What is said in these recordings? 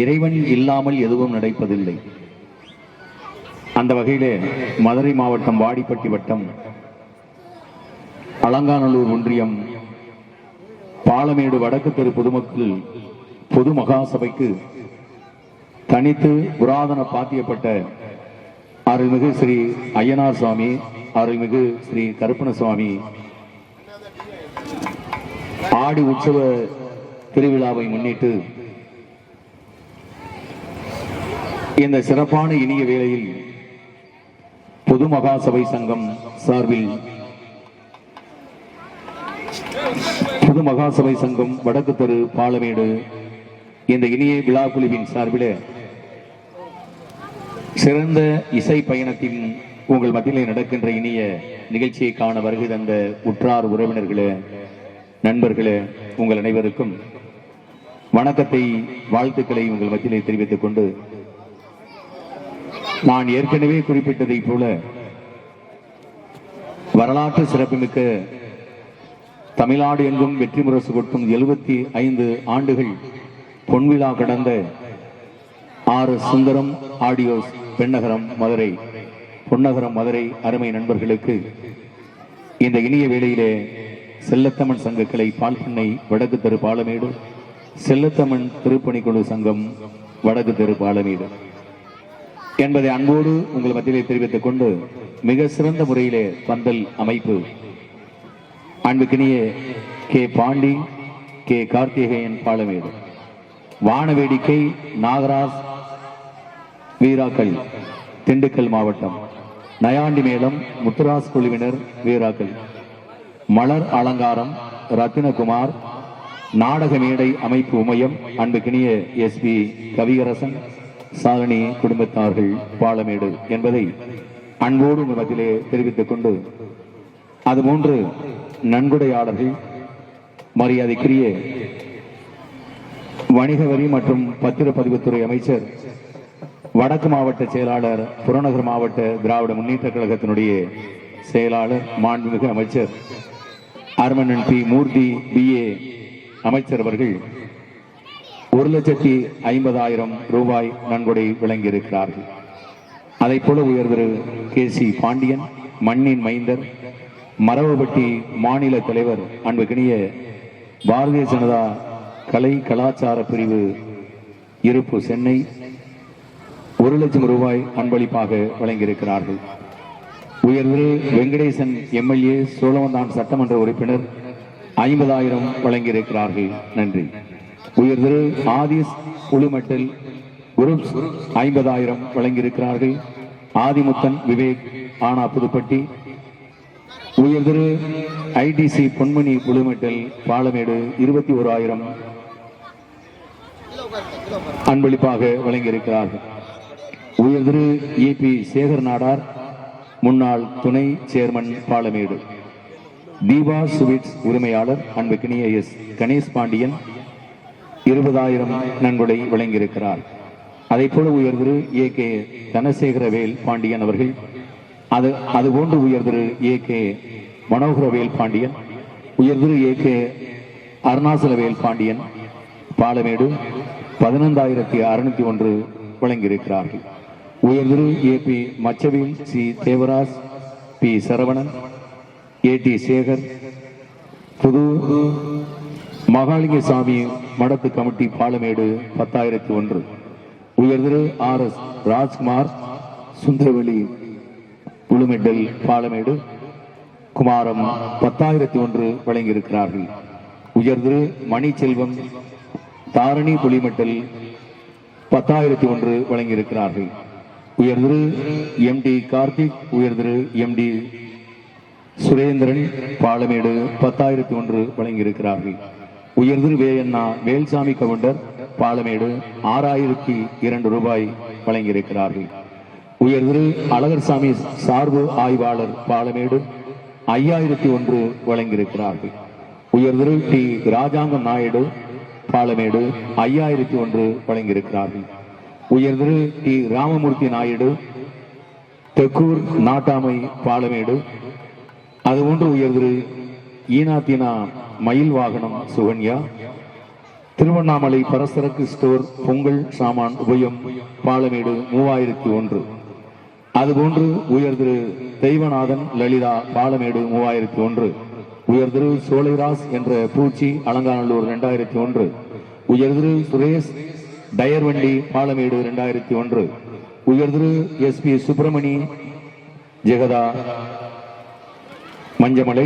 இறைவன் இல்லாமல் எதுவும் நடப்பதில்லை. அந்த வகையிலே மதுரை மாவட்டம் வாடிப்பட்டி வட்டம் அலங்காநல்லூர் ஒன்றியம் பாலமேடு வடக்கு தெரு பொதுமக்கள் பொது மகாசபைக்கு தனித்து புராதன பாத்தியப்பட்ட அருள்மிகு ஸ்ரீ ஐயனார் சுவாமி அருள்மிகு ஸ்ரீ கருப்பண சுவாமி ஆடி உற்சவ திருவிழாவை முன்னிட்டு இந்த சிறப்பான இனிய வேளையில் பொது மகாசபை சங்கம் சார்பில் பொது மகாசபை சங்கம் வடக்கு தெரு பாலமேடு இந்த இனிய விழா குழுவின் சார்பில் சிறந்த இசை பயணத்தின் உங்கள் மத்தியில் நடக்கின்ற இனிய நிகழ்ச்சியை காண வருகை தந்த உற்றார் உறவினர்களே நண்பர்களே உங்கள் அனைவருக்கும் வணக்கத்தை வாழ்த்துக்களை உங்கள் மத்தியிலே தெரிவித்துக் கொண்டு நான் ஏற்கனவே குறிப்பிட்டதைப் போல வரலாற்று சிறப்புமிக்க தமிழ்நாடு எங்கும் வெற்றி முரசு கொடுக்கும் எழுபத்தி ஐந்து ஆண்டுகள் பொன்விழா கடந்த ஆறு சுந்தரம் ஆடியோஸ் பெண்ணகரம் மதுரை பொன்னகரம் மதுரை அருமை நண்பர்களுக்கு இந்த இனிய வேளையிலே செல்லத்தமன் சங்க கிளை பால்பண்ணை வடக்கு தெரு பாலமேடு செல்லத்தமன் திருப்பணிக்குழு சங்கம் வடக்கு தெரு பாலமேடு. என்பதை அன்போடு உங்கள் மத்தியிலே தெரிவித்துக் கொண்டு மிக சிறந்த முறையிலே பந்தல் அமைப்பு. அன்புக்கினிய கே பாண்டி கே கார்த்திகேயன் பாலமேடு. வான வேடிக்கை நாகராஜ் வீராக்கள் திண்டுக்கல் மாவட்டம். நயாண்டி மேளம் முத்துராஸ் குழுவினர் வீராக்கள். மலர் அலங்காரம் ரத்தினகுமார். நாடக மேடை அமைப்பு உமையம் அன்புக்கினிய எஸ் பி கவியரசன். சாரணி குடும்பத்தார்கள் பாலமேடு என்பதை அன்போடு உங்கள் மத்தியிலே தெரிவித்துக் கொண்டு அது மூன்று நன்கொடையாளர்கள் மரியாதைக்குரிய வணிக வரி மற்றும் பத்திரப்பதிவுத்துறை அமைச்சர் வடக்கு மாவட்ட செயலாளர் புறநகர் மாவட்ட திராவிட முன்னேற்ற கழகத்தினுடைய செயலாளர் மாண்புமிகு அமைச்சர் அருமணன் பி. மூர்த்தி பிஏ அமைச்சர் அவர்கள் ஒரு லட்சத்தி ஐம்பதாயிரம் ரூபாய் நன்கொடை விளங்கியிருக்கிறார்கள் அதைப் போல உயர்திரு கே சி பாண்டியன் மண்ணின் மைந்தர் மரபுபட்டி மாநில தலைவர் அன்புக்கினிய பாரதிய ஜனதா கலை கலாச்சார பிரிவு இருப்பு சென்னை ஒரு லட்சம் ரூபாய் அன்பளிப்பாக வழங்கியிருக்கிறார்கள். உயர்திரு வெங்கடேசன் எம்எல்ஏ சோழவந்தான் சட்டமன்ற உறுப்பினர் ஐம்பதாயிரம் வழங்கியிருக்கிறார்கள். நன்றி. உயர்திரு ஆதிஸ் உளுமட்டல் குரூப்ஸ் ஐம்பதாயிரம் வழங்கியிருக்கிறார்கள். ஆதிமுத்தன் விவேக் ஆனா புதுப்பட்டி. உயர்திரு ஐடிசி பொன்மணி உளுமட்டல் பாலமேடு இருபத்தி ஓராயிரம் அன்பளிப்பாக வழங்கியிருக்கிறார்கள். உயர்திரு பி சேகர் நாடார் முன்னாள் துணை சேர்மன் பாலமேடு. தீபா சுவீட்ஸ் உரிமையாளர் அன்புக்கினிய எஸ் கணேஷ் பாண்டியன் இருபதாயிரம் நன்கொடை வழங்கியிருக்கிறார். அதை போல உயர்திரு ஏ கே தனசேகரவேல் பாண்டியன் அவர்கள் அது அதுபோன்று உயர்திரு ஏ கே மனோகரவேல் பாண்டியன் உயர்திரு ஏ கே அருணாசலவேல் பாண்டியன் பாலமேடு பதினைந்தாயிரத்தி அறுநூத்தி ஒன்று வழங்கியிருக்கிறார்கள். உயர்திரு A P மச்சவில் C Devaraj P Saravanan A T Sekar புது மகாலிங்க சாமி மடத்து கமிட்டி பாலமேடு பத்தாயிரத்தி ஒன்று. உயர்திரு ஆர் எஸ் ராஜ்குமார் சுந்தரவெளி உளுமெட்டல் பாலமேடு குமாரம் பத்தாயிரத்தி ஒன்று வழங்கியிருக்கிறார்கள். உயர்திரு மணிச்செல்வம் தாரணி புலிமெட்டல் பத்தாயிரத்தி ஒன்று வழங்கியிருக்கிறார்கள். உயர்திரு எம் டி கார்த்திக் உயர்திரு எம் டி சுரேந்திரன் பாலமேடு பத்தாயிரத்தி ஒன்று வழங்கியிருக்கிறார்கள். உயர்திரு வேயண்ணா வேல்சாமி கவுண்டர் பாலமேடு ஆறாயிரத்தி இரண்டு ரூபாய் வழங்கியிருக்கிறார்கள். உயர்திரு அழகர்சாமி சார்பு ஆய்வாளர் பாலமேடு ஐயாயிரத்தி ஒன்று வழங்கியிருக்கிறார்கள். உயர்திரு டி ராஜாங்கம் நாயுடு பாலமேடு ஐயாயிரத்தி ஒன்று வழங்கியிருக்கிறார்கள். உயர்திரு டி ராமமூர்த்தி நாயுடு தெக்கூர் நாட்டாமை பாலமேடு அதுபோன்று உயர்திரு ஈனாத்தினா மயில் வாகனம் சுகன்யா. திருவண்ணாமலை பரசரக்கு ஸ்டோர் பொங்கல் சாமான் உபயம் பாலமேடு மூவாயிரத்தி ஒன்று. அதுபோன்று உயர் திரு தெய்வநாதன் லலிதா பாலமேடு மூவாயிரத்தி ஒன்று. உயர் திரு சோலைராஸ் என்ற பூச்சி அலங்காநல்லூர் ரெண்டாயிரத்தி ஒன்று. உயர் திரு சுரேஷ் டயர்வண்டி பாலமேடு ரெண்டாயிரத்தி ஒன்று. உயர் திரு S P Subramani Jegatha Manjamalai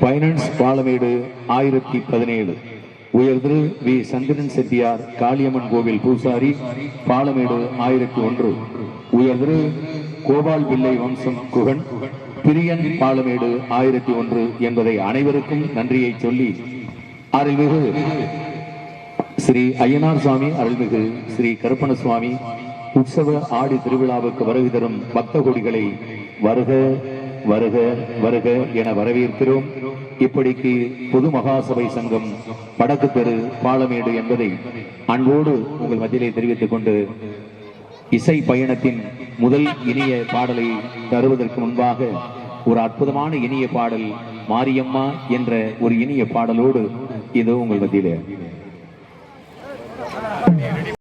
finance Palamedu ஆயிரத்தி பதினேழு. உயர் திரு வி. சந்திரன் செட்டியார் காளியம்மன் கோவில் பூசாரி பாலமேடு ஆயிரத்தி ஒன்று. உயர் திரு கோபால் பிள்ளை வம்சம் குகன் பிரியன் பாலமேடு ஆயிரத்தி ஒன்று என்பதை அனைவருக்கும் நன்றியை சொல்லி அருள்மிகு ஸ்ரீ ஐயனார் சுவாமி அருள்மிகு ஸ்ரீ கருப்பண சுவாமி உற்சவ ஆடி திருவிழாவுக்கு வருகை தரும் பக்த கொடிகளை வருக வருக வருக என வரவேற்கிறோம். இப்படிக்கு பொது மகாசபை சங்கம் வடக்கு தெரு பாலமேடு என்பதை அன்போடு உங்கள் மத்தியிலே தெரிவித்துக் கொண்டு இசை பயணத்தின் முதல் இனிய பாடலை தருவதற்கு முன்பாக ஒரு அற்புதமான இனிய பாடல் மாரியம்மா என்ற ஒரு இனிய பாடலோடு இதோ உங்கள் மத்தியிலே.